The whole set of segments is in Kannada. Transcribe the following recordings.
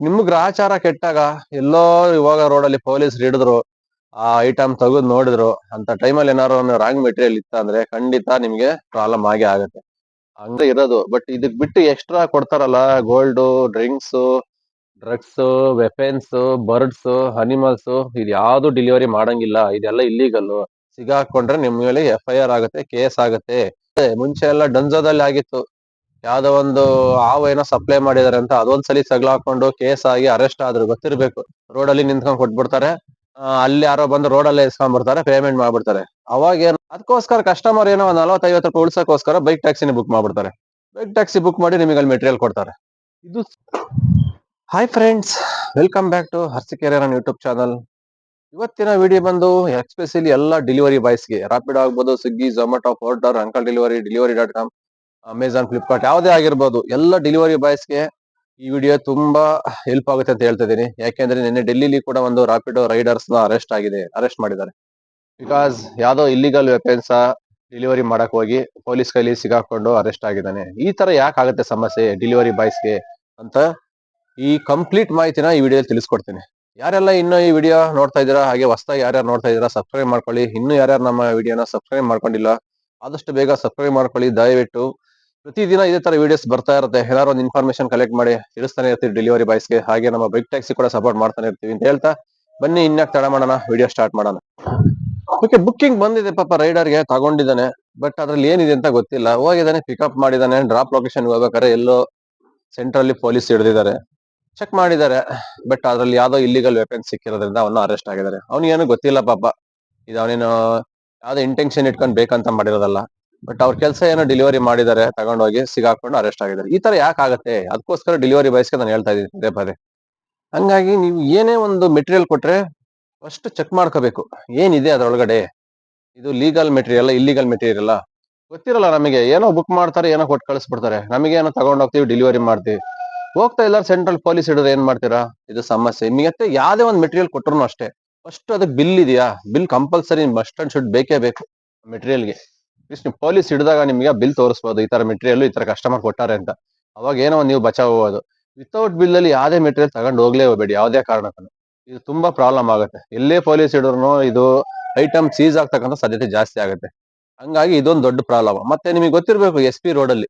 ನಿಮ್ಗ್ ಗ್ರಹಚಾರ ಕೆಟ್ಟಾಗ ಎಲ್ಲೋ ಇವಾಗ ಅಲ್ಲಿ ಪೊಲೀಸ್ ಹಿಡಿದ್ರು, ಆ ಐಟಮ್ ತೆಗೆದು ನೋಡಿದ್ರು, ಅಂತ ಟೈಮಲ್ಲಿ ಏನಾರು ರಾಂಗ್ ಮೆಟೀರಿಯಲ್ ಇತ್ತ ಅಂದ್ರೆ ಖಂಡಿತ ನಿಮ್ಗೆ ಪ್ರಾಬ್ಲಮ್ ಆಗೇ ಆಗುತ್ತೆ. ಹಂಗೆ ಇರೋದು. ಬಟ್ ಇದಕ್ ಬಿಟ್ಟು ಎಕ್ಸ್ಟ್ರಾ ಕೊಡ್ತಾರಲ್ಲ gold drinks drugs weapons birds animals ಇದು ಯಾವ್ದು ಡೆಲಿವರಿ ಮಾಡಂಗಿಲ್ಲ. ಇದೆಲ್ಲ ಇಲ್ಲಿಗಲ್ ಸಿಗಾಕೊಂಡ್ರೆ ನಿಮ್ಮ ಮೇಲೆ ಎಫ್ ಐ ಆರ್ ಆಗುತ್ತೆ ಕೇಸ್ ಆಗುತ್ತೆ. ಮುಂಚೆ ಎಲ್ಲ ಡಂಜೋದಲ್ಲಿ ಆಗಿತ್ತು. ಯಾವ್ದೋ ಒಂದು ಹಾವು ಏನೋ ಸಪ್ಲೈ ಮಾಡಿದಾರೆ ಅಂತ ಅದೊಂದ್ಸಲಿ ತಗ್ಲಾಕೊಂಡು ಕೇಸ್ ಆಗಿ ಅರೆಸ್ಟ್ ಆದ್ರು ಗೊತ್ತಿರ್ಬೇಕು. ರೋಡ್ ಅಲ್ಲಿ ನಿಂತ್ಕೊಂಡ್ ಕೊಟ್ಬಿಡ್ತಾರೆ. ಅಲ್ಲಿ ಯಾರೋ ಬಂದು ರೋಡ್ ಅಲ್ಲೇ ಇಸ್ಕೊಂಡ್ ಬರ್ತಾರೆ ಪೇಮೆಂಟ್ ಮಾಡ್ಬಿಡ್ತಾರೆ. ಅವಾಗ ಏನ್ ಅದಕ್ಕೋಸ್ಕರ ಕಸ್ಟಮರ್ ಏನೋ ಒಂದ್ ನಲವತ್ತೈವತ್ತು ರೂಪಾಯಿ ಉಳ್ಸಕ್ಕೋಸ್ಕರ ಬೈಕ್ ಟ್ಯಾಕ್ಸಿನ ಬುಕ್ ಮಾಡ್ಬಿಡ್ತಾರೆ. ಬೈಕ್ ಟ್ಯಾಕ್ಸಿ ಬುಕ್ ಮಾಡಿ ನಿಮಗೆ ಅಲ್ಲಿ ಮೆಟೀರಿಯಲ್ ಕೊಡ್ತಾರೆ. ಇದು hi friends welcome back to Harsikere ನನ್ನ ಯೂಟ್ಯೂಬ್ ಚಾನಲ್ ಇವತ್ತಿನ ವಿಡಿಯೋ ಬಂದು ಎಕ್ಸ್ಪೆಷಲಿ ಎಲ್ಲ ಡೆಲಿವರಿ ಬಾಯ್ಸ್ಗೆ ರಾಪಿಡ್ ಆಗ್ಬೋದು Swiggy Zomato Porter uncle delivery delivery dot com Amazon Flipkart ಯಾವುದೇ ಆಗಿರ್ಬೋದು, ಎಲ್ಲ ಡೆಲಿವರಿ ಬಾಯ್ಸ್ಗೆ ಈ ವಿಡಿಯೋ ತುಂಬಾ ಹೆಲ್ಪ್ ಆಗುತ್ತೆ ಅಂತ ಹೇಳ್ತಾ ಇದೀನಿ ಯಾಕೆಂದ್ರೆ ನಿನ್ನೆ ಡೆಲ್ಲಿಲಿ ಕೂಡ ಒಂದು ರಾಪಿಡೋ ರೈಡರ್ಸ್ನ ಅರೆಸ್ಟ್ ಆಗಿದೆ ಅರೆಸ್ಟ್ ಮಾಡಿದ್ದಾರೆ. ಬಿಕಾಸ್ ಯಾವ್ದೋ ಇಲ್ಲಿಗಲ್ ವೆಪನ್ಸ್ ಡೆಲಿವರಿ ಮಾಡಕ್ ಹೋಗಿ ಪೊಲೀಸ್ ಕೈಲಿ ಸಿಗಾಕೊಂಡು ಅರೆಸ್ಟ್ ಆಗಿದ್ದಾನೆ. ಈ ತರ ಯಾಕೆ ಆಗುತ್ತೆ ಸಮಸ್ಯೆ ಡೆಲಿವರಿ ಬಾಯ್ಸ್ಗೆ ಅಂತ ಈ ಕಂಪ್ಲೀಟ್ ಮಾಹಿತಿನ ಈ ವಿಡಿಯೋ ತಿಳಿಸ್ಕೊಡ್ತೀನಿ. ಯಾರೆಲ್ಲ ಇನ್ನೂ ಈ ವಿಡಿಯೋ ನೋಡ್ತಾ ಇದ್ದೀರಾ, ಹಾಗೆ ಹೊಸದಾಗಿ ಯಾರ್ಯಾರು ನೋಡ್ತಾ ಇದ್ದೀರಾ ಸಬ್ಸ್ಕ್ರೈಬ್ ಮಾಡ್ಕೊಳ್ಳಿ. ಇನ್ನು ಯಾರ್ಯಾರು ನಮ್ಮ ವಿಡಿಯೋನ ಸಬ್ಸ್ಕ್ರೈಬ್ ಮಾಡ್ಕೊಂಡಿಲ್ಲ, ಆದಷ್ಟು ಬೇಗ ಸಬ್ಸ್ಕ್ರೈಬ್ ಮಾಡ್ಕೊಳ್ಳಿ. ದಯವಿಟ್ಟು ಪ್ರತಿದಿನ ಇದೇ ತರ ವಿಡಿಯೋಸ್ ಬರ್ತಾ ಇರುತ್ತೆ. ಏನಾದ್ರು ಒಂದು ಇನ್ಫಾರ್ಮೇಶನ್ ಕಲೆಕ್ಟ್ ಮಾಡಿ ತಿಳಿಸ್ತಾನೆ ಇರ್ತೀವಿ ಡೆಲಿವರಿ ಬಾಯ್ಸ್ಗೆ. ಹಾಗೆ ನಮ್ಮ ಬೈಕ್ ಟ್ಯಾಕ್ಸಿ ಕೂಡ ಸಪೋರ್ಟ್ ಮಾಡ್ತಾನೆ ಇರ್ತೀವಿ ಅಂತ ಹೇಳ್ತಾ ಬನ್ನಿ ಇನ್ಯಾಕ್ ತಡ ಮಾಡೋಣ ವಿಡಿಯೋ ಸ್ಟಾರ್ಟ್ ಮಾಡೋಣ. ಓಕೆ ಬುಕ್ಕಿಂಗ್ ಬಂದಿದೆ ಪಾಪ ರೈಡರ್ಗೆ ತಗೊಂಡಿದ್ದಾನೆ. ಬಟ್ ಅದ್ರಲ್ಲಿ ಏನಿದೆ ಅಂತ ಗೊತ್ತಿಲ್ಲ. ಹೋಗಿದ್ದಾನೆ ಪಿಕಪ್ ಮಾಡಿದಾನೆ ಡ್ರಾಪ್ ಲೊಕೇಶನ್ ಹೋಗ್ಬೇಕಾದ್ರೆ ಎಲ್ಲೋ ಸೆಂಟ್ರಲ್ಲಿ ಪೊಲೀಸ್ ಹಿಡಿದಿದ್ದಾರೆ. ಚೆಕ್ ಮಾಡಿದ್ದಾರೆ. ಬಟ್ ಅದ್ರಲ್ಲಿ ಯಾವ್ದೋ ಇಲ್ಲಿಗಲ್ ವೆಪನ್ ಸಿಕ್ಕಿರೋದ್ರಿಂದ ಅವನ್ನ ಅರೆಸ್ಟ್ ಆಗಿದ್ದಾರೆ. ಅವ್ನಿಗೇನು ಗೊತ್ತಿಲ್ಲ ಪಾಪ. ಇದು ಅವನೇನು ಯಾವ್ದೋ ಇಂಟೆನ್ಷನ್ ಇಟ್ಕೊಂಡ್ ಬೇಕಂತ ಮಾಡಿರೋದಲ್ಲ. ಬಟ್ ಅವ್ರ ಕೆಲಸ ಏನೋ ಡೆಲಿವರಿ ಮಾಡಿದ್ದಾರೆ ತಗೊಂಡೋಗಿ ಸಿಗಾಕೊಂಡು ಅರೆಸ್ಟ್ ಆಗಿದ್ದಾರೆ. ಈ ತರ ಯಾಕೆ ಆಗುತ್ತೆ? ಅದಕ್ಕೋಸ್ಕರ ಡೆಲಿವರಿ ಬಾಯ್ಸ್ಗೆ ನಾನು ಹೇಳ್ತಾ ಇದ್ದೀನಿ ಪದೇ ಪದೇ ಹಂಗಾಗಿ ನೀವು ಏನೇ ಒಂದು ಮೆಟೀರಿಯಲ್ ಕೊಟ್ರೆ ಫಸ್ಟ್ ಚೆಕ್ ಮಾಡ್ಕೋಬೇಕು. ಏನಿದೆ ಅದರೊಳಗಡೆ? ಇದು ಲೀಗಲ್ ಮೆಟೀರಿಯಲ್ ಇಲ್ಲಿಗಲ್ ಮೆಟೀರಿಯಲ್ ಗೊತ್ತಿರಲ್ಲ ನಮಗೆ. ಏನೋ ಬುಕ್ ಮಾಡ್ತಾರೆ, ಏನೋ ಕೊಟ್ಟು ಕಳಿಸ್ಬಿಡ್ತಾರೆ. ನಮಗೆ ಏನೋ ಹೋಗ್ತೀವಿ ಡೆಲಿವರಿ ಮಾಡ್ತೀವಿ. ಹೋಗ್ತಾ ಇಲ್ಲ ಸೆಂಟ್ರಲ್ ಪೊಲೀಸ್ ಹಿಡಿದ್ರೆ ಏನ್ ಮಾಡ್ತೀರಾ? ಇದು ಸಮಸ್ಯೆ. ನಿಮಗೆ ಯಾವ್ದೇ ಒಂದು ಮೆಟೀರಿಯಲ್ ಕೊಟ್ಟರು ಅಷ್ಟೇ. ಫಸ್ಟ್ ಅದಕ್ಕೆ ಬಿಲ್ ಇದೆಯಾ? Bill compulsory must and should ಬೇಕೇ ಬೇಕು ಮೆಟೀರಿಯಲ್ಗೆ ನೀವು ಪೊಲೀಸ್ ಹಿಡಿದಾಗ ನಿಮಗೆ ಬಿಲ್ ತೋರಿಸ್ಬೋದು. ಈ ತರ ಮೆಟೀರಿಯಲ್ ಈ ತರ ಕಸ್ಟಮರ್ ಕೊಟ್ಟಾರೆ ಅಂತ. ಅವಾಗ ಏನೋ ನೀವು ಬಚಾವ್ ಹೋಗೋದು ವಿತೌಟ್ ಬಿಲ್ ಅಲ್ಲಿ ಯಾವುದೇ ಮೆಟೀರಿಯಲ್ ತಗೊಂಡು ಹೋಗ್ಲೇ ಹೋಗಬೇಡಿ ಯಾವುದೇ ಕಾರಣಕ್ಕೂ. ಇದು ತುಂಬಾ ಪ್ರಾಬ್ಲಮ್ ಆಗುತ್ತೆ. ಎಲ್ಲೇ ಪೊಲೀಸ್ ಹಿಡಿದ್ರು ಇದು ಐಟಮ್ ಸೀಸ್ ಆಗ್ತಕ್ಕಂಥ ಸಾಧ್ಯತೆ ಜಾಸ್ತಿ ಆಗುತ್ತೆ. ಹಂಗಾಗಿ ಇದೊಂದು ದೊಡ್ಡ ಪ್ರಾಬ್ಲಮ್ ಮತ್ತೆ ನಿಮಗೆ ಗೊತ್ತಿರಬೇಕು ಎಸ್ ಪಿ ರೋಡ್ ಅಲ್ಲಿ.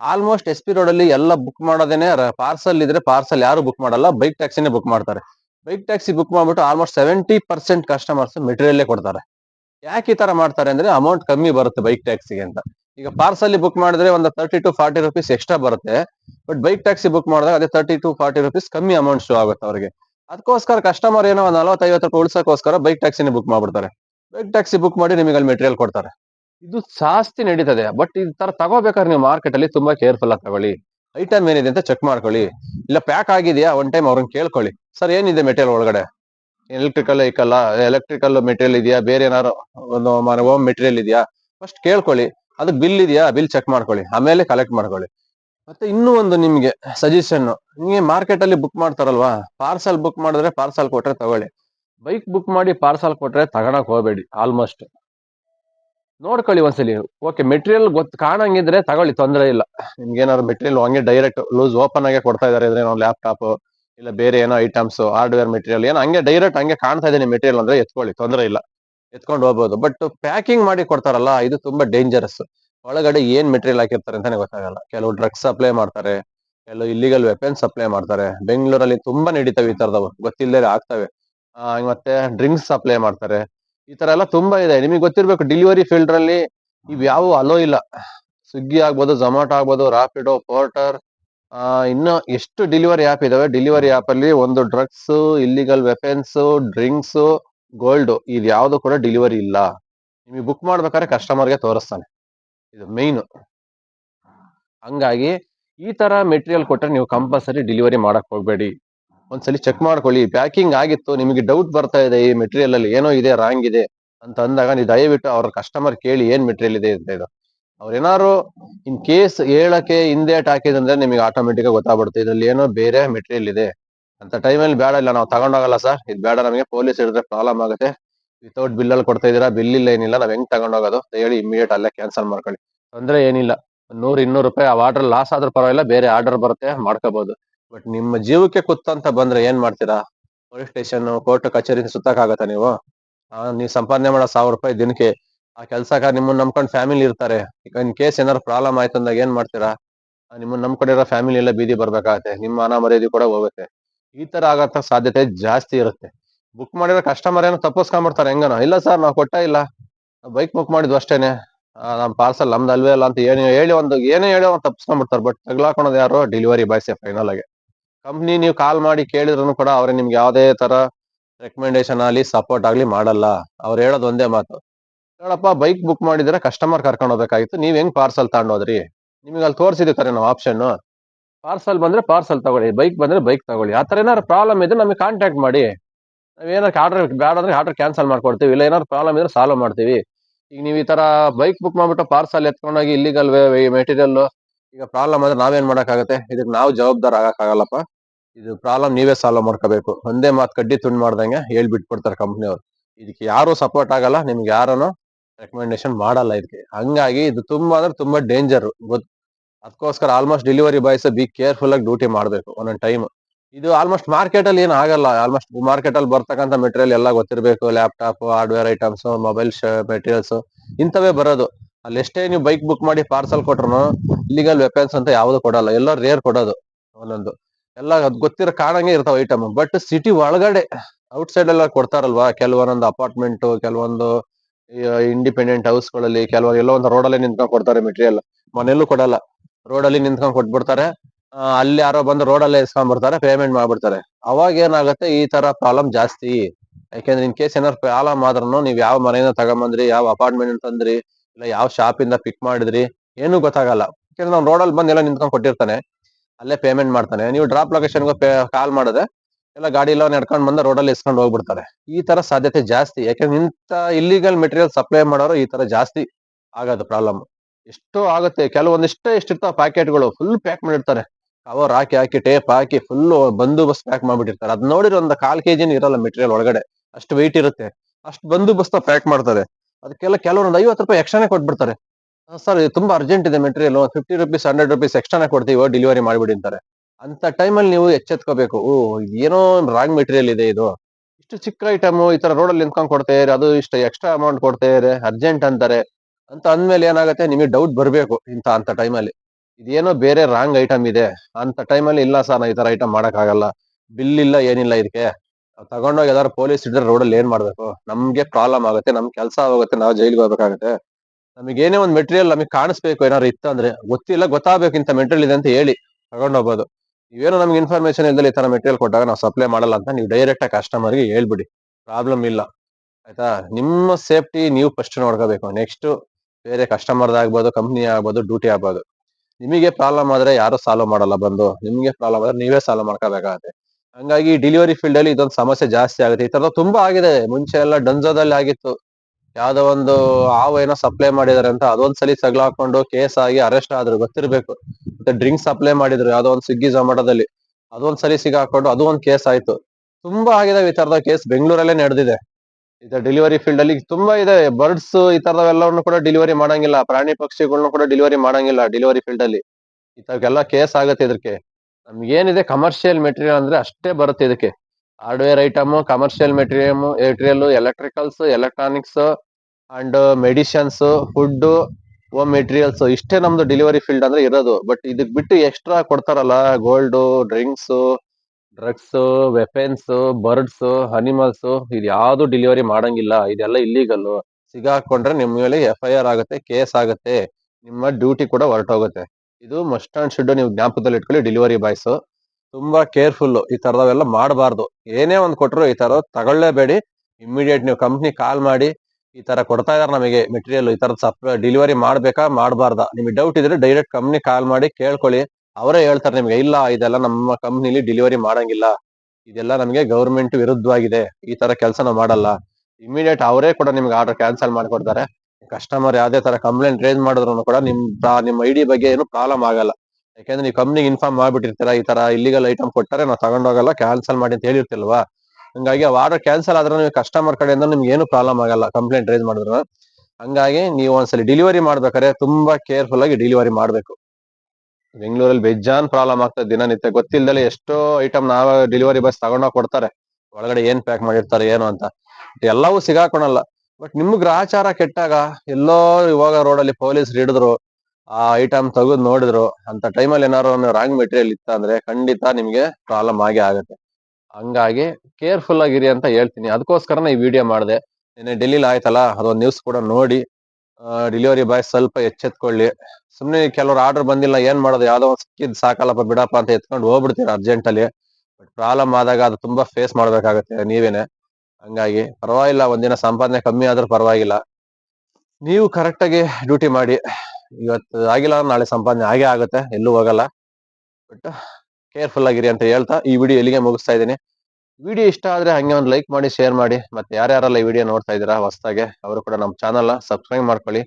ಆಲ್ಮೋಸ್ಟ್ ಎಸ್ ಪಿ ರೋಡ್ ಅಲ್ಲಿ ಎಲ್ಲ ಬುಕ್ ಮಾಡೋದೇನೆ ಪಾರ್ಸಲ್ ಇದ್ರೆ ಪಾರ್ಸಲ್ ಯಾರು ಬುಕ್ ಮಾಡಲ್ಲ. ಬೈಕ್ ಟ್ಯಾಕ್ಸಿನೇ ಬುಕ್ ಮಾಡ್ತಾರೆ. ಬೈಕ್ ಟ್ಯಾಕ್ಸಿ ಬುಕ್ ಮಾಡ್ಬಿಟ್ಟು ಆಲ್ಮೋಸ್ಟ್ ಸೆವೆಂಟಿ ಪರ್ಸೆಂಟ್ ಕಸ್ಟಮರ್ಸ್ ಮೆಟೀರಿಯಲ್ಲೇ ಕೊಡ್ತಾರೆ. ಯಾಕೆ ಈ ತರ ಮಾಡ್ತಾರೆ ಅಂದ್ರೆ ಅಮೌಂಟ್ ಕಮ್ಮಿ ಬರುತ್ತೆ ಬೈಕ್ ಟ್ಯಾಕ್ಸಿಗೆ ಅಂತ. ಈಗ ಪಾರ್ಸಲ್ ಬುಕ್ ಮಾಡಿದ್ರೆ ಒಂದು thirty two forty rupees extra ಬರುತ್ತೆ. ಬಟ್ ಬೈಕ್ ಟ್ಯಾಕ್ಸಿ ಬುಕ್ ಮಾಡಿದಾಗ ಅದೇ ತರ್ಟಿ ಟು ಫಾರ್ಟಿ ರುಪೀಸ್ ಕಮ್ಮಿ ಅಮೌಂಟ್ ಶೋ ಆಗುತ್ತೆ ಅವರಿಗೆ. ಅದಕ್ಕೋಸ್ಕರ ಕಸ್ಟಮರ್ ಏನೋ ಒಂದು ನಲವತ್ತೈವತ್ತು ರೂಪಾಯಿ ಉಳಿಸೋಕ್ಕೋಸ್ಕರ ಬೈಕ್ ಟ್ಯಾಕ್ಸಿನೇ ಬುಕ್ ಮಾಡ್ಬಿಡ್ತಾರೆ. ಬೈಕ್ ಟ್ಯಾಕ್ಸಿ ಬುಕ್ ಮಾಡಿ ನಿಮಗೆ ಅಲ್ಲಿ ಮೆಟೀರಿಯಲ್ ಕೊಡ್ತಾರೆ. ಇದು ಜಾಸ್ತಿ ನಡೀತದೆ. ಬಟ್ ಈ ತರ ತಗೋಬೇಕಾದ್ರೆ ನೀವು ಮಾರ್ಕೆಟ್ ಅಲ್ಲಿ ತುಂಬಾ ಕೇರ್ಫುಲ್ ಆಗಿ ತಗೊಳ್ಳಿ. ಐಟಮ್ ಏನಿದೆ ಅಂತ ಚೆಕ್ ಮಾಡ್ಕೊಳ್ಳಿ. ಇಲ್ಲ ಪ್ಯಾಕ್ ಆಗಿದೆಯಾ? ಒನ್ ಟೈಮ್ ಅವ್ರನ್ನ ಕೇಳ್ಕೊಳ್ಳಿ. ಸರ್, ಏನಿದೆ ಮೆಟೀರಿಯಲ್ ಒಳಗಡೆ? ಎಲೆಕ್ಟ್ರಿಕಲ್ ವೆಹಿಕಲ್ ಎಲೆಕ್ಟ್ರಿಕಲ್ ಮೆಟೀರಿಯಲ್ ಇದೆಯಾ? ಬೇರೆ ಏನಾರು ಒಂದು ಹೋಮ್ ಮೆಟೀರಿಯಲ್ ಇದೆಯಾ? ಫಸ್ಟ್ ಕೇಳ್ಕೊಳ್ಳಿ. ಅದಕ್ಕೆ ಬಿಲ್ ಇದೆಯಾ? ಬಿಲ್ ಚೆಕ್ ಮಾಡ್ಕೊಳ್ಳಿ. ಆಮೇಲೆ ಕಲೆಕ್ಟ್ ಮಾಡ್ಕೊಳ್ಳಿ. ಮತ್ತೆ ಇನ್ನೂ ಒಂದು ನಿಮಗೆ ಸಜೆಷನ್ ನಿಮಗೆ ಮಾರ್ಕೆಟ್ ಅಲ್ಲಿ ಬುಕ್ ಮಾಡ್ತಾರಲ್ವಾ? ಪಾರ್ಸಲ್ ಬುಕ್ ಮಾಡಿದ್ರೆ ಪಾರ್ಸಲ್ ಕೊಟ್ರೆ ತಗೊಳ್ಳಿ. ಬೈಕ್ ಬುಕ್ ಮಾಡಿ ಪಾರ್ಸಲ್ ಕೊಟ್ರೆ ತಗೊಳಕ್ ಹೋಗಬೇಡಿ ಆಲ್ಮೋಸ್ಟ್ ನೋಡ್ಕೊಳ್ಳಿ ಒಂದ್ಸಲಿ. ಓಕೆ ಮೆಟೀರಿಯಲ್ ಗೊತ್ತು ಕಾಣಂಗಿದ್ರೆ ತಗೊಳ್ಳಿ, ತೊಂದರೆ ಇಲ್ಲ. ನಿಮ್ಗೆ ಏನಾದ್ರು ಮೆಟೀರಿಯಲ್ ಹಂಗೆ ಡೈರೆಕ್ಟ್ ಲೂಸ್ ಓಪನ್ ಆಗಿ ಕೊಡ್ತಾ ಇದಾರೆ, ಇದ್ರೆ ನಾವು ಲ್ಯಾಪ್ಟಾಪ್ ಇಲ್ಲ ಬೇರೆ ಏನೋ ಐಟಮ್ಸ್ ಹಾರ್ಡ್ವೇರ್ ಮೆಟೀರಿಯಲ್ ಏನೋ ಹಂಗೆ ಡೈರೆಕ್ಟ್ ಹಂಗೆ ಕಾಣ್ತಾ ಇದೆ ಮೆಟೀರಿಯಲ್ ಅಂದ್ರೆ ಎತ್ಕೊಳ್ಳಿ, ತೊಂದರೆ ಇಲ್ಲ. ಎತ್ಕೊಂಡು ಹೋಗ್ಬೋದು. ಬಟ್ ಪ್ಯಾಕಿಂಗ್ ಮಾಡಿ ಕೊಡ್ತಾರಲ್ಲ, ಇದು ತುಂಬಾ ಡೇಂಜರಸ್ ಒಳಗಡೆ ಏನ್ ಮೆಟೀರಿಯಲ್ ಹಾಕಿರ್ತಾರೆ ಅಂತಾನೆ ಗೊತ್ತಾಗಲ್ಲ. ಕೆಲವು ಡ್ರಗ್ಸ್ ಸಪ್ಲೈ ಮಾಡ್ತಾರೆ, ಕೆಲವು ಇಲ್ಲಿಗಲ್ ವೆಪನ್ ಸಪ್ಲೈ ಮಾಡ್ತಾರೆ. ಬೆಂಗಳೂರಲ್ಲಿ ತುಂಬಾ ನಡೀತವೆ ಈ ತರದವು. ಗೊತ್ತಿಲ್ಲದೆ ಆಗ್ತವೆ. ಮತ್ತೆ ಡ್ರಿಂಕ್ಸ್ ಸಪ್ಲೈ ಮಾಡ್ತಾರೆ. ಈ ತರ ಎಲ್ಲ ತುಂಬಾ ಇದೆ. ನಿಮಗೆ ಗೊತ್ತಿರ್ಬೇಕು ಡೆಲಿವರಿ ಫೀಲ್ಡ್ ಅಲ್ಲಿ ಇವ್ ಯಾವ ಅಲೋ ಇಲ್ಲ. ಸ್ವಿಗ್ಗಿ ಆಗ್ಬೋದು ಝೊಮ್ಯಾಟೊ ಆಗ್ಬೋದು ರಾಪಿಡೋ ಪೋರ್ಟರ್ ಇನ್ನು ಎಷ್ಟು ಡೆಲಿವರಿ ಆ್ಯಪ್ ಇದಾವೆ? ಡೆಲಿವರಿ ಆ್ಯಪಲ್ಲಿ ಒಂದು drugs illegal weapons drinks gold ಇದು ಯಾವುದು ಕೂಡ ಡೆಲಿವರಿ ಇಲ್ಲ. ನಿಮಗೆ ಬುಕ್ ಮಾಡ್ಬೇಕಾದ್ರೆ ಕಸ್ಟಮರ್ಗೆ ತೋರಿಸ್ತಾನೆ. ಇದು ಮೇಯ್ನು ಹಂಗಾಗಿ ಈ ಥರ ಮೆಟೀರಿಯಲ್ ಕೊಟ್ಟರೆ ನೀವು ಕಂಪಲ್ಸರಿ ಡೆಲಿವರಿ ಮಾಡೋಕ್ಕೆ ಹೋಗಬೇಡಿ. ಒಂದ್ಸಲಿ ಚೆಕ್ ಮಾಡ್ಕೊಳ್ಳಿ. ಪ್ಯಾಕಿಂಗ್ ಆಗಿತ್ತು. ನಿಮಗೆ ಡೌಟ್ ಬರ್ತಾ ಇದೆ ಈ ಮೆಟೀರಿಯಲ್ ಅಲ್ಲಿ ಏನೋ ಇದೆ ರಾಂಗ್ ಇದೆ ಅಂತ ಅಂದಾಗ ನೀವು ದಯವಿಟ್ಟು ಅವ್ರ ಕಸ್ಟಮರ್ ಕೇಳಿ ಏನು ಮೆಟೀರಿಯಲ್ ಇದೆ ಅಂತ ಇದು. ಅವ್ರೇನಾರು ಇನ್ ಕೇಸ್ ಹೇಳಕ್ಕೆ, ಹಿಂದೆ ಹಾಕಿದಂದ್ರೆ ನಿಮಗೆ ಆಟೋಮೆಟಿಕ್ ಗೊತ್ತಾಗ್ಬಿಡುತ್ತೆ. ಇದ್ರಲ್ಲಿ ಏನೋ ಬೇರೆ ಮೆಟೀರಿಯಲ್ ಇದೆ. ಅಂತ ಟೈಮಲ್ಲಿ ಬೇಡ ಇಲ್ಲ, ನಾವು ತಗೊಂಡೋಗಲ್ಲ ಸರ್ ಇದು ಬೇಡ ನಮಗೆ. ಪೊಲೀಸ್ ಹಿಡಿದ್ರೆ ಪ್ರಾಬ್ಲಮ್ ಆಗುತ್ತೆ. ವಿತೌಟ್ ಬಿಲ್ ಅಲ್ಲಿ ಕೊಡ್ತಾ ಇದ್ದೀರಾ? ಬಿಲ್ ಇಲ್ಲ, ಏನಿಲ್ಲ. ನಾವ್ ಹೆಂಗ್ ತಗೊಂಡೋಗೋದು? ಹೇಳಿ ಇಮಿಡಿಯೇಟ್ ಅಲ್ಲೇ ಕ್ಯಾನ್ಸಲ್ ಮಾಡ್ಕೊಳ್ಳಿ. ತೊಂದ್ರೆ ಏನಿಲ್ಲ. ನೂರು ನೂರ್ ಇನ್ನೂರು ರೂಪಾಯಿ, ಆ ಆರ್ಡರ್ ಲಾಸ್ ಆದ್ರೂ ಪರವಾಗಿಲ್ಲ, ಬೇರೆ ಆರ್ಡರ್ ಬರುತ್ತೆ ಮಾಡ್ಕೋಬಹುದು ಬಟ್ ನಿಮ್ಮ ಜೀವಕ್ಕೆ ಕುತ್ತಂತ ಬಂದ್ರೆ ಏನ್ ಮಾಡ್ತೀರಾ? ಪೊಲೀಸ್ ಸ್ಟೇಷನ್ ಕೋರ್ಟ್ ಕಚೇರಿ ಸುತ್ತಕ್ಕಾಗತ್ತಾ ನೀವು? ನೀವು ಸಂಪಾದನೆ ಮಾಡೋ ಸಾವಿರ ರೂಪಾಯಿ ದಿನಕ್ಕೆ ಆ ಕೆಲ್ಸಕ್ಕ ನಿಮ್ಮನ್ನ ನಂಬ್ಕೊಂಡು ಫ್ಯಾಮಿಲಿ ಇರ್ತಾರೆ. ಈಗ ಇನ್ ಕೇಸ್ ಏನಾದ್ರು ಪ್ರಾಬ್ಲಮ್ ಆಯ್ತು ಅಂದಾಗ ಏನ್ ಮಾಡ್ತೀರಾ? ನಿಮ್ಮನ್ನ ನಂಬ್ಕೊಂಡಿರೋ ಫ್ಯಾಮಿಲಿ ಎಲ್ಲ ಬೀದಿ ಬರ್ಬೇಕಾಗತ್ತೆ. ನಿಮ್ಮ ಮಾನ ಮರ್ಯಾದೆ ಕೂಡ ಹೋಗುತ್ತೆ. ಈ ತರ ಆಗತ್ತ ಸಾಧ್ಯತೆ ಜಾಸ್ತಿ ಇರುತ್ತೆ. ಬುಕ್ ಮಾಡಿರೋ ಕಸ್ಟಮರ್ ಏನೋ ತಪ್ಪಿಸ್ಕೊಂಡ್ಬಿಡ್ತಾರೆ ಹೆಂಗನ. ಇಲ್ಲ ಸರ್ ನಾವು ಕೊಟ್ಟ ಇಲ್ಲ. ಬೈಕ್ ಬುಕ್ ಮಾಡಿದ್ವು ಅಷ್ಟೇನೆ. ನಮ್ಮ ನಮ್ ಪಾರ್ಸಲ್ ನಮ್ದು ಅಲ್ವೇ ಅಲ್ಲ ಅಂತ ಏನು ಹೇಳಿ ಒಂದು, ಏನೇ ಹೇಳಿ ಅವ್ನು ತಪ್ಪಿಸ್ಕೊಂಡ್ಬಿಡ್ತಾರೆ ಬಟ್ ತಗ್ಲಾಕೊಳೋದು ಯಾರು ಡೆಲಿವರಿ ಬಾಯ್ಸೆ ಫೈನಲ್ ಆಗಿ. ಕಂಪ್ನಿ ನೀವು ಕಾಲ್ ಮಾಡಿ ಕೇಳಿದ್ರು ಕೂಡ ಅವ್ರೆ ನಿಮ್ಗೆ ಯಾವುದೇ ತರ ರೆಕಮೆಂಡೇಶನ್ ಆಗಲಿ ಸಪೋರ್ಟ್ ಆಗಲಿ ಮಾಡಲ್ಲ. ಅವ್ರು ಹೇಳೋದು ಒಂದೇ ಮಾತು. ಹೇಳಪ್ಪ ಬೈಕ್ ಬುಕ್ ಮಾಡಿದ್ರೆ ಕಸ್ಟಮರ್ ಕರ್ಕೊಂಡು ಹೋಗ್ಬೇಕಾಗಿತ್ತು. ನೀವ್ ಹೆಂಗ್ ಪಾರ್ಸಲ್ ತಗೊಂಡೋದ್ರಿ? ನಿಮಗೆ ಅಲ್ಲಿ ತೋರಿಸಿದ್ವಿ ತಾನೆ ನಾವು ಆಪ್ಷನ್ ಪಾರ್ಸಲ್ ಬಂದ್ರೆ ಪಾರ್ಸಲ್ ತಗೊಳ್ಳಿ ಬೈಕ್ ಬಂದ್ರೆ ಬೈಕ್ ತಗೊಳ್ಳಿ. ಆ ಥರ ಏನಾದ್ರು ಪ್ರಾಬ್ಲಮ್ ಇದ್ರೆ ನಮಗೆ ಕಾಂಟ್ಯಾಕ್ಟ್ ಮಾಡಿ. ನಾವೇನಾದ್ರು ಆರ್ಡರ್ ಬೇಡ ಅಂದ್ರೆ ಆರ್ಡರ್ ಕ್ಯಾನ್ಸಲ್ ಮಾಡ್ಕೊಡ್ತೀವಿ. ಇಲ್ಲ ಏನಾದ್ರು ಪ್ರಾಬ್ಲಮ್ ಇದ್ರೆ ಸಾಲ್ವ್ ಮಾಡ್ತೀವಿ. ಈಗ ನೀವು ಈ ತರ ಬೈಕ್ ಬುಕ್ ಮಾಡ್ಬಿಟ್ಟು ಪಾರ್ಸಲ್ ಎತ್ಕೊಂಡೋಗಿ ಇಲ್ಲಿಗಲ್ ಮೆಟೀರಿಯಲ್ ಈಗ ಪ್ರಾಬ್ಲಮ್ ಅಂದ್ರೆ ನಾವೇನ್ ಮಾಡೋಕ್ಕಾಗುತ್ತೆ? ಇದಕ್ಕೆ ನಾವು ಜವಾಬ್ದಾರ ಆಗಕ್ಕಾಗಲ್ಲಪ್ಪ. ಇದು ಪ್ರಾಬ್ಲಮ್ ನೀವೇ ಸಾಲ್ವ್ ಮಾಡ್ಕೋಬೇಕು. ಒಂದೇ ಮಾತು ಕಡ್ಡಿ ತುಂಡು ಮಾಡ್ದಂಗೆ ಹೇಳ್ಬಿಟ್ಬಿಡ್ತಾರೆ ಕಂಪ್ನಿಯವ್ರು ಇದಕ್ಕೆ ಯಾರು ಸಪೋರ್ಟ್ ಆಗಲ್ಲ. ನಿಮ್ಗೆ ಯಾರನು ರೆಕಮೆಂಡೇಶನ್ ಮಾಡಲ್ಲ ಇದಕ್ಕೆ. ಹಂಗಾಗಿ ಇದು ತುಂಬಾ ಅಂದ್ರೆ ತುಂಬಾ ಡೇಂಜರ್ ಗೊತ್ತು ಅದಕ್ಕೋಸ್ಕರ almost delivery boys be careful ಆಗಿ ಡ್ಯೂಟಿ ಮಾಡಬೇಕು ಒಂದೊಂದು ಟೈಮ್ ಇದು ಆಲ್ಮೋಸ್ಟ್ ಮಾರ್ಕೆಟ್ ಅಲ್ಲಿ ಏನು ಆಗಲ್ಲ ಆಲ್ಮೋಸ್ಟ್ ಮಾರ್ಕೆಟ್ ಅಲ್ಲಿ ಬರ್ತಕ್ಕಂಥ ಮೆಟೀರಿಯಲ್ ಎಲ್ಲ ಗೊತ್ತಿರಬೇಕು laptop hardware items mobile materials ಇಂಥವೇ ಬರೋದು. ಅಲ್ಲಿ ಎಷ್ಟೇ ನೀವು ಬೈಕ್ ಬುಕ್ ಮಾಡಿ ಪಾರ್ಸಲ್ ಕೊಟ್ರು ಇಲ್ಲಿಗಲ್ ವೆಪನ್ಸ್ ಅಂತ ಯಾವುದು ಕೊಡಲ್ಲ, ಎಲ್ಲ ರೇರ್ ಕೊಡೋದು ಒಂದೊಂದು. ಎಲ್ಲ ಅದ್ ಗೊತ್ತಿರೋ ಕಾಣಂಗೆ ಇರ್ತಾವ ಐಟಮ್ ಬಟ್ ಸಿಟಿ ಒಳಗಡೆ ಔಟ್ ಸೈಡ್ ಎಲ್ಲ ಕೊಡ್ತಾರಲ್ವಾ? ಕೆಲವೊಂದೊಂದು ಅಪಾರ್ಟ್ಮೆಂಟ್ ಕೆಲವೊಂದು ಇಂಡಿಪೆಂಡೆಂಟ್ ಹೌಸ್ಗಳಲ್ಲಿ ಕೆಲವರು ಎಲ್ಲೋ ಒಂದು ರೋಡ್ ಅಲ್ಲಿ ನಿಂತ್ಕೊಂಡು ಕೊಡ್ತಾರೆ ಮೆಟೀರಿಯಲ್ ಮನೆಯಲ್ಲೂ ಕೊಡಲ್ಲ. ರೋಡಲ್ಲಿ ನಿಂತ್ಕೊಂಡು ಕೊಟ್ಬಿಡ್ತಾರೆ. ಅಲ್ಲಿ ಯಾರೋ ಬಂದು ರೋಡಲ್ಲೇ ಇಸ್ಕೊಂಡ್ ಬರ್ತಾರೆ ಪೇಮೆಂಟ್ ಮಾಡ್ಬಿಡ್ತಾರೆ. ಅವಾಗ ಏನಾಗುತ್ತೆ, ಈ ತರ ಪ್ರಾಬ್ಲಮ್ ಜಾಸ್ತಿ. ಯಾಕೆಂದ್ರೆ ಇನ್ ಕೇಸ್ ಏನಾದ್ರು ಪ್ರಾಬ್ಲಮ್ ಆದ್ರೂ ನೀವ್ ಯಾವ ಮನೆಯಿಂದ ತಗೊಂಬಂದ್ರಿ, ಯಾವ ಅಪಾರ್ಟ್ಮೆಂಟ್ ತಂದ್ರಿ, ಇಲ್ಲ ಯಾವ ಶಾಪ್ ಇಂದ ಪಿಕ್ ಮಾಡಿದ್ರಿ, ಏನು ಗೊತ್ತಾಗಲ್ಲ. ಯಾಕಂದ್ರೆ ನಾವು ಅಲ್ಲಿ ಬಂದು ಎಲ್ಲ ನಿಂತ್ಕೊಂಡು ಕೊಟ್ಟಿರ್ತಾನೆ. ಅಲ್ಲೇ ಪೇಮೆಂಟ್ ಮಾಡ್ತಾನೆ. ನೀವು ಡ್ರಾಪ್ ಲೊಕೇಶನ್ಗೆ ಕಾಲ್ ಮಾಡಿದ್ರೆ ಎಲ್ಲ ಗಾಡಿ ಎಲ್ಲ ನಡ್ಕೊಂಡ್ ಬಂದ ರೋಡಲ್ಲಿ ಇಸ್ಕೊಂಡು ಹೋಗ್ಬಿಡ್ತಾರೆ. ಈ ತರ ಸಾಧ್ಯತೆ ಜಾಸ್ತಿ. ಯಾಕಂದ್ರೆ ಇಂಥ ಇಲ್ಲಿಗಲ್ ಮೆಟೀರಿಯಲ್ ಸಪ್ಲೈ ಮಾಡೋರು ಈ ತರ ಜಾಸ್ತಿ ಆಗೋದು ಪ್ರಾಬ್ಲಮ್ ಎಷ್ಟೋ ಆಗುತ್ತೆ. ಕೆಲವೊಂದಿಷ್ಟೇ ಎಷ್ಟಿರ್ತಾವ ಪ್ಯಾಕೆಟ್ಗಳು ಫುಲ್ ಪ್ಯಾಕ್ ಮಾಡಿರ್ತಾರೆ. ಕವರ್ ಹಾಕಿ ಹಾಕಿ ಟೇಪ್ ಹಾಕಿ ಫುಲ್ ಬಂದು ಬಸ್ ಪ್ಯಾಕ್ ಮಾಡ್ಬಿಟ್ಟಿರ್ತಾರೆ. ಅದ್ ನೋಡಿದ್ರೆ ಒಂದು ಕಾಲ್ ಕೆಜಿನ ಇರಲ್ಲ ಮೆಟೀರಿಯಲ್ ಒಳಗಡೆ. ಅಷ್ಟು ವೆಯ್ಟ್ ಇರುತ್ತೆ. ಅಷ್ಟು ಬಸ್ತ ಪ್ಯಾಕ್ ಮಾಡ್ತಾರೆ. ಅದಕ್ಕೆಲ್ಲ ಕೆಲವರು ಒಂದು ಐವತ್ತು ರೂಪಾಯಿ ಎಕ್ಸ್ಟ್ರಾನೇ ಕೊಟ್ಬಿಡ್ತಾರೆ. ಸರ್, ಇದು ತುಂಬಾ ಅರ್ಜೆಂಟ್ ಇದೆ material fifty rupees hundred rupees ಎಕ್ಸ್ಟ್ರಾನೇ ಕೊಡ್ತೀವಿ? ಡೆಲಿವರಿ ಮಾಡಿಬಿಡಿ ಅಂತಾರೆ. ಅಂತ ಟೈಮಲ್ಲಿ ನೀವು ಎಚ್ಚೆತ್ಕೋಬೇಕು. ಓ, ಏನೋ ರಾಂಗ್ ಮೆಟೀರಿಯಲ್ ಇದೆ ಇದು. ಇಷ್ಟು ಚಿಕ್ಕ ಐಟಮ್ ಈ ತರ ರೋಡಲ್ಲಿ ನಿಂತ್ಕೊಂಡು ಕೊಡ್ತಾರೆ ಅದು ಇಷ್ಟು ಎಕ್ಸ್ಟ್ರಾ ಅಮೌಂಟ್ ಕೊಡ್ತಾರೆ ಅರ್ಜೆಂಟ್ ಅಂತಾರೆ. ಅಂತ ಅಂದ್ಮೇಲೆ ಏನಾಗುತ್ತೆ, ನಿಮಗೆ ಡೌಟ್ ಬರಬೇಕು ಇಂಥ ಅಂತ ಟೈಮಲ್ಲಿ. ಇದೇನೋ ಬೇರೆ ರಾಂಗ್ ಐಟಮ್ ಇದೆ. ಅಂತ ಟೈಮಲ್ಲಿ ಇಲ್ಲ ಸರ್ ನಾ ಈ ತರ ಐಟಮ್ ಮಾಡೋಕ್ಕಾಗಲ್ಲ. ಬಿಲ್ ಇಲ್ಲ, ಏನಿಲ್ಲ ಇದಕ್ಕೆ. ತಗೊಂಡೋಗಿ ಯಾವ್ದಾದ್ರು ಪೊಲೀಸ್ ಹಿಡಿದ್ರೆ ರೋಡಲ್ಲಿ ಏನ್ ಮಾಡಬೇಕು? ನಮಗೆ ಪ್ರಾಬ್ಲಮ್ ಆಗುತ್ತೆ, ನಮ್ಗೆ ಕೆಲಸ ಆಗುತ್ತೆ ನಾವು ಜೈಲಿಗೆ ಹೋಗ್ಬೇಕಾಗುತ್ತೆ. ನಮಗೆ ಏನೇ ಒಂದು ಮೆಟೀರಿಯಲ್ ನಮಗೆ ಕಾಣಿಸ್ಬೇಕು, ಏನಾದ್ರು ಇತ್ತು ಅಂದ್ರೆ ಗೊತ್ತಿಲ್ಲ, ಗೊತ್ತಾಗಬೇಕು ಇಂಥ ಮೆಟೀರಿಯಲ್ ಇದೆ ಅಂತ ಹೇಳಿ ತಗೊಂಡ್ ಹೋಗ್ಬೋದು. ನೀವೇನೋ ನಮ್ಗೆ ಇನ್ಫಾರ್ಮೇಶನ್ ಇಲ್ದಲ್ಲಿ ಈ ತರ ಮೆಟೀರಿಯಲ್ ಕೊಟ್ಟಾಗ ನಾವು ಸಪ್ಲೈ ಮಾಡಲ್ಲ ಅಂತ ನೀವು ಡೈರೆಕ್ಟ್ ಆಗಿ ಕಸ್ಟಮರ್ಗೆ ಹೇಳ್ಬಿಡಿ. ಪ್ರಾಬ್ಲಮ್ ಇಲ್ಲ. ಆಯ್ತಾ? ನಿಮ್ಮ ಸೇಫ್ಟಿ ನೀವು ಫಸ್ಟ್ ನೋಡ್ಕೋಬೇಕು. ನೆಕ್ಸ್ಟ್ ಬೇರೆ ಕಸ್ಟಮರ್ ಆಗ್ಬೋದು ಕಂಪ್ನಿ ಆಗ್ಬೋದು ಡ್ಯೂಟಿ ಆಗ್ಬೋದು. ನಿಮಗೆ ಪ್ರಾಬ್ಲಮ್ ಆದ್ರೆ ಯಾರು ಸಾಲ್ವ್ ಮಾಡಲ್ಲ ಬಂದು. ನಿಮ್ಗೆ ಪ್ರಾಬ್ಲಮ್ ಆದ್ರೆ ನೀವೇ ಸಾಲ್ವ್ ಮಾಡ್ಕೋಬೇಕಾಗತ್ತೆ. ಹಂಗಾಗಿ ಡೆಲಿವರಿ ಫೀಲ್ಡ್ ಅಲ್ಲಿ ಇದೊಂದು ಸಮಸ್ಯೆ ಜಾಸ್ತಿ ಆಗುತ್ತೆ. ಈ ತರ ತುಂಬಾ ಆಗಿದೆ. ಮುಂಚೆ ಎಲ್ಲ ಡಂಜೋದಲ್ಲಿ ಆಗಿತ್ತು. ಯಾವ್ದೋ ಒಂದು ಹಾವು ಏನೋ ಸಪ್ಲೈ ಮಾಡಿದಾರೆ ಅಂತ ಅದೊಂದ್ ಸಲಿ ತಗ್ಲಾಕೊಂಡು ಕೇಸ್ ಆಗಿ ಅರೆಸ್ಟ್ ಆದ್ರು, ಗೊತ್ತಿರ್ಬೇಕು. ಮತ್ತೆ ಡ್ರಿಂಕ್ಸ್ ಸಪ್ಲೈ ಮಾಡಿದ್ರು, ಯಾವ್ದೋ ಒಂದು ಸ್ವಿಗ್ಗಿ ಜೊಮಾಟೋದಲ್ಲಿ ಅದೊಂದ್ ಸಲಿ ಹಾಕೊಂಡು ಅದು ಒಂದ್ ಕೇಸ್ ಆಯ್ತು. ತುಂಬಾ ಆಗಿದೆ ಈ ತರದ ಕೇಸ್ ಬೆಂಗಳೂರಲ್ಲೇ ನಡೆದಿದೆ. ಇದೆ ಡೆಲಿವರಿ ಫೀಲ್ಡ್ ಅಲ್ಲಿ ತುಂಬಾ ಇದೆ. ಬರ್ಡ್ಸ್ ಈ ತರದವೆಲ್ಲವನ್ನು ಕೂಡ ಡೆಲಿವರಿ ಮಾಡಂಗಿಲ್ಲ. ಪ್ರಾಣಿ ಪಕ್ಷಿಗಳನ್ನ ಕೂಡ ಡೆಲಿವರಿ ಮಾಡಂಗಿಲ್ಲ ಡೆಲಿವರಿ ಫೀಲ್ಡ್ ಅಲ್ಲಿ. ಈ ತರಕ್ಕೆಲ್ಲ ಕೇಸ್ ಆಗುತ್ತೆ ಇದಕ್ಕೆ ನಮ್ಗೇನಿದೆ ಕಮರ್ಷಿಯಲ್ ಮೆಟೀರಿಯಲ್ ಅಂದ್ರೆ ಅಷ್ಟೇ ಬರುತ್ತೆ ಇದಕ್ಕೆ. Hardware item commercial material material electricals electronics and medicines food home materials ಇಷ್ಟೇ ನಮ್ದು ಡೆಲಿವರಿ ಫೀಲ್ಡ್ ಅಂದ್ರೆ ಇರೋದು. ಬಟ್ ಇದಕ್ ಬಿಟ್ಟು ಎಕ್ಸ್ಟ್ರಾ ಕೊಡ್ತಾರಲ್ಲ gold drinks drugs weapons birds animals ಇದು ಯಾವ್ದು ಡೆಲಿವರಿ ಮಾಡಂಗಿಲ್ಲ. ಇದೆಲ್ಲ ಇಲ್ಲಿಗಲ್ ಸಿಗಾಕೊಂಡ್ರೆ ನಿಮ್ಮ ಮೇಲೆ ಎಫ್ ಐ ಆರ್ ಆಗುತ್ತೆ ಕೇಸ್ ಆಗುತ್ತೆ. ನಿಮ್ಮ ಡ್ಯೂಟಿ ಕೂಡ ಹೊರಟೋಗುತ್ತೆ. ಇದು ಮಸ್ಟ್ ಅಂಡ್ ಶುಡ್ ನೀವು ಜ್ಞಾಪಕದಲ್ಲಿ ಇಟ್ಕೊಳ್ಳಿ ಡೆಲಿವರಿ ಬಾಯ್ಸ್ ತುಂಬಾ ಕೇರ್ಫುಲ್ ಈ ತರದವೆಲ್ಲ ಮಾಡಬಾರ್ದು. ಏನೇ ಒಂದು ಕೊಟ್ಟರು ಈ ತರ ತಗೊಳ್ಳೇಬೇಡಿ. ಇಮಿಡಿಯೇಟ್ ನೀವು ಕಂಪ್ನಿ ಕಾಲ್ ಮಾಡಿ ಈ ತರ ಕೊಡ್ತಾ ಇದಾರೆ ನಮಗೆ ಮೆಟೀರಿಯಲ್ ಈ ತರ ಸಪ್ ಡೆಲಿವರಿ ಮಾಡ್ಬೇಕಾ ಮಾಡಬಾರ್ದಾ? ನಿಮಗೆ ಡೌಟ್ ಇದ್ರೆ ಡೈರೆಕ್ಟ್ ಕಂಪ್ನಿ ಕಾಲ್ ಮಾಡಿ ಕೇಳ್ಕೊಳ್ಳಿ. ಅವರೇ ಹೇಳ್ತಾರೆ ನಿಮ್ಗೆ, ಇಲ್ಲ, ಇದೆಲ್ಲ ನಮ್ಮ ಕಂಪ್ನಿಲಿ ಡೆಲಿವರಿ ಮಾಡಂಗಿಲ್ಲ. ಇದೆಲ್ಲ ನಮಗೆ ಗೌರ್ಮೆಂಟ್ ವಿರುದ್ಧವಾಗಿದೆ. ಈ ತರ ಕೆಲಸ ಮಾಡಲ್ಲ. ಇಮಿಡಿಯೇಟ್ ಅವರೇ ಕೂಡ ನಿಮ್ಗೆ ಆರ್ಡರ್ ಕ್ಯಾನ್ಸಲ್ ಮಾಡಿಕೊಡ್ತಾರೆ. ಕಸ್ಟಮರ್ ಯಾವ್ದೇ ತರ ಕಂಪ್ಲೇಂಟ್ ರೇಸ್ ಮಾಡಿದ್ರು ಕೂಡ ನಿಮ್ ನಿಮ್ ಐಡಿ ಬಗ್ಗೆ ಏನು ಪ್ರಾಬ್ಲಮ್ ಆಗಲ್ಲ. ಯಾಕಂದ್ರೆ ನೀವು ಕಂಪ್ನಿಗೆ ಇನ್ಫಾರ್ಮ್ ಮಾಡ್ಬಿಟ್ಟಿರ್ತೀರಾ, ಈ ತರ ಇಲ್ಲಿಗಲ್ ಐಟಮ್ ಕೊಟ್ಟರೆ ನಾವು ತಗೊಂಡೋಗಲ್ಲ ಕ್ಯಾನ್ಸಲ್ ಮಾಡಿ ಅಂತ ಹೇಳಿರ್ತಿಲ್ವಾ ಹಂಗಾಗಿ ಆರ್ಡರ್ ಕ್ಯಾನ್ಸಲ್ ಆದ್ರೆ ನೀವು ಕಸ್ಟಮರ್ ಕಡೆಯಿಂದ ನಿಮ್ಗೆ ಏನು ಪ್ರಾಬ್ಲಮ್ ಆಗಲ್ಲ ಕಂಪ್ಲೇಂಟ್ ರೇಸ್ ಮಾಡಿದ್ರು. ಹಂಗಾಗಿ ನೀವು ಒಂದ್ಸಲಿ ಡೆಲಿವರಿ ಮಾಡ್ಬೇಕಾದ್ರೆ ತುಂಬಾ ಕೇರ್ಫುಲ್ ಆಗಿ ಡೆಲಿವರಿ ಮಾಡ್ಬೇಕು. ಬೆಂಗಳೂರಲ್ಲಿ ಬೇಜಾನ್ ಪ್ರಾಬ್ಲಮ್ ಆಗ್ತದೆ ದಿನನಿತ್ಯ. ಗೊತ್ತಿಲ್ದಲೆ ಎಷ್ಟೋ ಐಟಮ್ ನಾವ್ ಡೆಲಿವರಿ ಬಾಯ್ಸ್ ತಗೊಂಡೋಗಿ ಕೊಡ್ತಾರೆ. ಒಳಗಡೆ ಏನ್ ಪ್ಯಾಕ್ ಮಾಡಿರ್ತಾರೆ, ಏನು ಅಂತ. ಎಲ್ಲವೂ ಸಿಗಾಕೊಳಲ್ಲ ಬಟ್ ನಿಮ್ಗೆ ಗ್ರಹಚಾರ ಕೆಟ್ಟಾಗ ಎಲ್ಲೋ ಇವಾಗ ರೋಡಲ್ಲಿ ಪೊಲೀಸ್ ಹಿಡಿದ್ರು ಆ ಐಟಮ್ ತೆಗೆದು ನೋಡಿದ್ರು, ಅಂತ ಟೈಮಲ್ಲಿ ಏನಾದ್ರು ರಾಂಗ್ ಮೆಟೀರಿಯಲ್ ಇತ್ತ ಅಂದ್ರೆ ಖಂಡಿತ ನಿಮ್ಗೆ ಪ್ರಾಬ್ಲಮ್ ಆಗೇ ಆಗುತ್ತೆ. ಹಂಗಾಗಿ ಕೇರ್ಫುಲ್ ಆಗಿರಿ ಅಂತ ಹೇಳ್ತೀನಿ. ಅದಕ್ಕೋಸ್ಕರನೇ ಈ ವಿಡಿಯೋ ಮಾಡಿದೆ. ನಿನ್ನೆ ಡೆಲ್ಲಿಲಿ ಆಯ್ತಲ್ಲ, ಅದೊಂದು ನ್ಯೂಸ್ ಕೂಡ ನೋಡಿ ಡೆಲಿವರಿ ಬಾಯ್ ಸ್ವಲ್ಪ ಎಚ್ಚೆತ್ಕೊಳ್ಳಿ. ಸುಮ್ನೆ ಕೆಲವ್ರು ಆರ್ಡರ್ ಬಂದಿಲ್ಲ, ಏನ್ ಮಾಡೋದು? ಯಾವ್ದೋ ಒಂದು ಸಿಕ್ಕಿದ್ ಸಾಕಲ್ಲಪ್ಪ, ಬಿಡಪ್ಪ ಅಂತ ಎತ್ಕೊಂಡು ಹೋಗ್ಬಿಡ್ತೀರ ಅರ್ಜೆಂಟ್ ಅಲ್ಲಿ. ಬಟ್ ಪ್ರಾಬ್ಲಮ್ ಆದಾಗ ಅದು ತುಂಬಾ ಫೇಸ್ ಮಾಡ್ಬೇಕಾಗತ್ತೆ ನೀವೇನೆ. ಹಂಗಾಗಿ ಪರವಾಗಿಲ್ಲ, ಒಂದಿನ ಸಂಪಾದನೆ ಕಮ್ಮಿ ಆದ್ರೂ ಪರವಾಗಿಲ್ಲ. ನೀವು ಕರೆಕ್ಟ್ ಆಗಿ ಡ್ಯೂಟಿ ಮಾಡಿ. ಇವತ್ತು ಆಗಿಲ್ಲ, ನಾಳೆ ಸಂಪಾದನೆ ಆಗೇ ಆಗುತ್ತೆ, ಎಲ್ಲೂ ಹೋಗಲ್ಲ. ಬಟ್ ಕೇರ್ಫುಲ್ ಆಗಿರಿ ಅಂತ ಹೇಳ್ತಾ ಈ ವಿಡಿಯೋ ಎಲ್ಲಿಗೆ ಮುಗಿಸ್ತಾ ಇದ್ದೀನಿ. ವಿಡಿಯೋ ಇಷ್ಟ ಆದ್ರೆ ಹಾಗೆ ಒಂದು ಲೈಕ್ ಮಾಡಿ ಶೇರ್ ಮಾಡಿ. ಮತ್ತೆ ಯಾರ್ಯಾರೆಲ್ಲ ಈ ವಿಡಿಯೋ ನೋಡ್ತಾ ಇದ್ದೀರಾ ಹೊಸದಾಗೆ, ಅವರು ಕೂಡ ನಮ್ಮ ಚಾನಲ್ನ ಸಬ್ಸ್ಕ್ರೈಬ್ ಮಾಡ್ಕೊಳ್ಳಿ.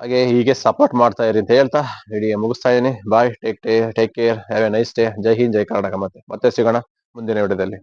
ಹಾಗೆ ಹೀಗೆ ಸಪೋರ್ಟ್ ಮಾಡ್ತಾ ಇರಿ ಅಂತ ಹೇಳ್ತಾ ವಿಡಿಯೋ ಮುಗಿಸ್ತಾ ಇದೀನಿ bye take take care have a nice day Jai Hind, Jai Karnataka ಮತ್ತೆ. ಮತ್ತೆ ಸಿಗೋಣ ಮುಂದಿನ ವಿಡಿಯೋದಲ್ಲಿ